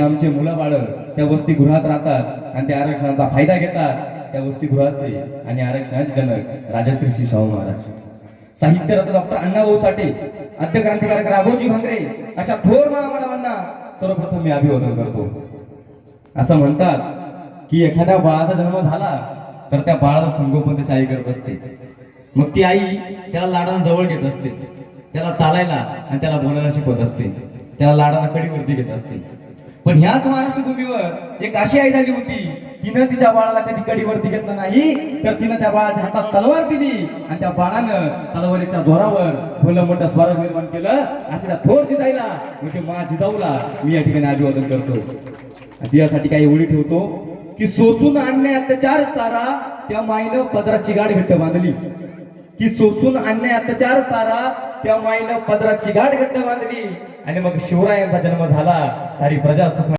आमचे मुलं बाळ त्या वसतिगृहात राहतात आणि त्या आरक्षणाचा फायदा घेतात त्या वसतिगृहाचे आणि आरक्षणाचे जनक राजश्री श्री शाहू महाराज. साहित्यरत्न डॉक्टर अण्णाभाऊ साठे आद्य क्रांतिकारक राघोजी भांगरे अशा थोर महामानवांना सर्वप्रथम मी अभिवादन करतो. असं म्हणतात की एखाद्या बाळाचा जन्म झाला तर त्या बाळाचं संगोपन त्याची आई करत असते. मग ती आई त्याला लाडानं जवळ घेत असते. त्याला चालायला आणि त्याला बोलायला शिकवत असते. त्याला लाडानं कडीवरती घेत असते. पण ह्याच महाराष्ट्र भूमीवर एक अशी आई झाली होती तिनं तिच्या बाळाला कधी कडीवरती घेतलं नाही तर तिनं त्या बाळाच्या हातात तलवार दिली आणि त्या बाळानं तलवारीच्या जोरावर भलं मोठं स्वराज निर्माण केलं. अशा त्या थोर जिजाईला म्हणजे मा जिजाऊला मी या ठिकाणी अभिवादन करतो. यासाठी काही एवढी ठेवतो की सोसून आणणे अत्याचार सारा त्या माईनं पदराची गाठ घट्ट बांधली. की सोसून आणणे अत्याचार सारा त्या माईनं पदराची गाठ घट्ट बांधली. आणि मग शिवरायांचा जन्म झाला. सारी प्रजा सुख